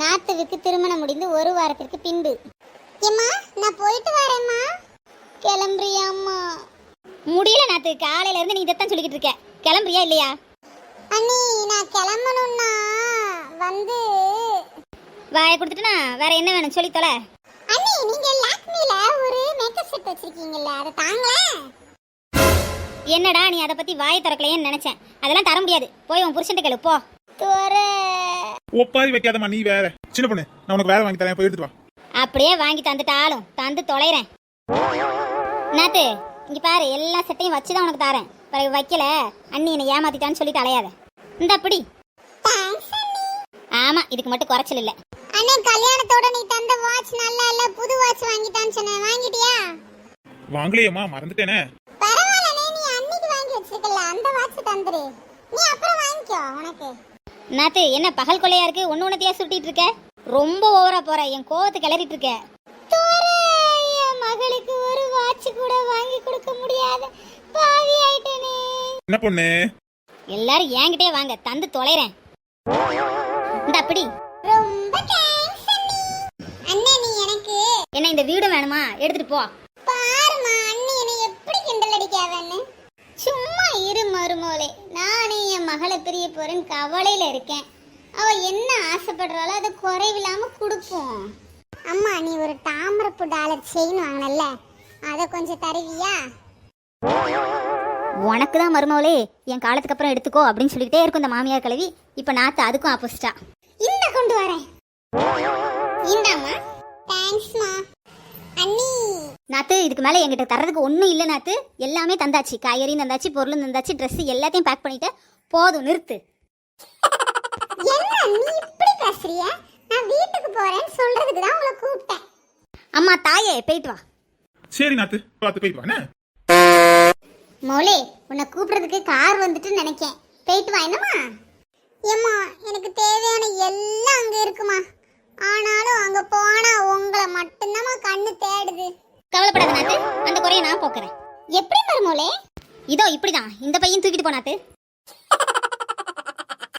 நாத்துவுக்கு திருமணம் முடிந்து ஒரு வாரத்திற்கு பின்பு. ஏம்மா நான் போயிட்டு வரேம்மா. கிளம்புறியாம்மா முடியல நாத்து காலையில இருந்து நீ இதைத்தான் சொல்லிக்கிட்டு இருக்க. கிளம்புறியா இல்லையா? அண்ணி நான் கிளம்பணும்னா வந்து வாயை கொடுத்துட்டுனா வேற என்ன வேணும் சொல்லி தொலை. அண்ணி நீங்க லாக்மில ஒரு மேக்கப் செட் வச்சிருக்கீங்கல்ல அதை தாங்களே? என்னடா நீ அதை பத்தி வாயை திறக்கலையேன்னு நினைச்சேன். அதெல்லாம் தர முடியாது. போய் உன் புருஷன்ட்ட கேளு போ. ஒப்பாரி வைக்காதம்மா நீ வேற. சின்ன பொண்ணு நான் உனக்கு வேற வாங்கி தரேன் போய் எடுத்துட்டு வா. அப்படியே வாங்கி தந்துட்டாலும் தந்து தொலைறேன். நாத்து இங்க பாரு எல்லா செட்டையும் வச்சு தான் உனக்கு தரேன். பிறகு வைக்கல. அண்ணி என்னை ஏமாத்திட்டான்னு சொல்லிட்டு அலையாத. இந்த அப்படி ஆமா இதுக்கு மட்டும் குறைச்சல் இல்ல. அண்ணே கல்யாணத்தோட நீ தந்த வாட்ச் நல்லா இல்ல புது வாட்ச் வாங்கிட்டான்னு சொன்னேன் வாங்கிட்டியா? வாங்கலையேம்மா மறந்துட்டேனே. பரவாயில்லண்ணே நீ அன்னைக்கு வாங்கி வச்சிருக்கல அந்த வாட்ச் தந்துரு. நீ அப்புறம் வாங்கிக்கோ உனக்கு. நாத்து என்ன பகல் கொள்ளையா இருக்கு? ஒண்ணு ஒன்னத்தையா சுட்டிட்டு இருக்க? ரொம்ப ஓவரா போற. என் கோவத்தை கிளறிட்டு இருக்க. என் மகளுக்கு ஒரு வாட்ச் கூட வாங்கி கொடுக்க முடியாத. பாவி ஆயிட்டேனே. என்ன பொண்ணு? எல்லாரும் என்கிட்டே வாங்க. தந்து தொலைறேன். இந்த அப்படி ரொம்ப தேங்க்ஸ் அண்ணி. அண்ணே நீ எனக்கு என்ன இந்த வீடு வேணுமா? எடுத்துட்டு போ. பாருமா அண்ணி என்னை எப்படி கிண்டல் அடிக்காதன்னு. சும்மா இரு மருமோளே. நானே மகளை பிரிய போறேன்னு கவலையில இருக்கேன். அவ என்ன ஆசைப்படுறாளோ அதை குறைவில்லாம கொடுப்போம். அம்மா நீ ஒரு தாமரப்பு டாலர் செயின் வாங்கினல்ல? அதை கொஞ்சம் தருவியா? உனக்கு தான் மருமவளே என் காலத்துக்கு அப்புறம் எடுத்துக்கோ அப்படின்னு சொல்லிக்கிட்டே இருக்கும் இந்த மாமியார் கழுவி. இப்போ நாத்து அதுக்கும் ஆப்போசிட்டா இந்த கொண்டு வரேன். இந்தாம்மா. தேங்க்ஸ்மா அண்ணி. நாத்து இதுக்கு மேலே என்கிட்ட தர்றதுக்கு ஒன்றும் இல்லை நாத்து. எல்லாமே தந்தாச்சு. காய்கறியும் தந்தாச்சு பொருளும் தந்தாச்சு ட்ரெஸ் எல்லாத்தையும் பேக் பண்ணிட்டு போதும் நிறுத்து. என்ன நீ இப்படி பேசுறிய? நான் வீட்டுக்கு போறேன்னு சொல்றதுக்கு தான் உங்களை கூப்பிட்டேன். அம்மா தாயே போயிட்டு வா. சரி நாத்து. பார்த்து போயிட்டு வா என்ன? மோளே உன்னை கூப்பிடுறதுக்கு கார் வந்துட்டு நினைக்கேன். போயிட்டு வா என்னம்மா? ஏம்மா எனக்கு தேவையான எல்லாம் அங்க இருக்குமா? ஆனாலும் அங்க போனா உங்களை மட்டும்தாம்மா கண்ணு தேடுது. கவலைப்படாத நாத்து. அந்த குறைய நான் போக்குறேன். எப்படி மருமோளே? இதோ இப்படிதான். இந்த பையன் தூக்கிட்டு போனாத்து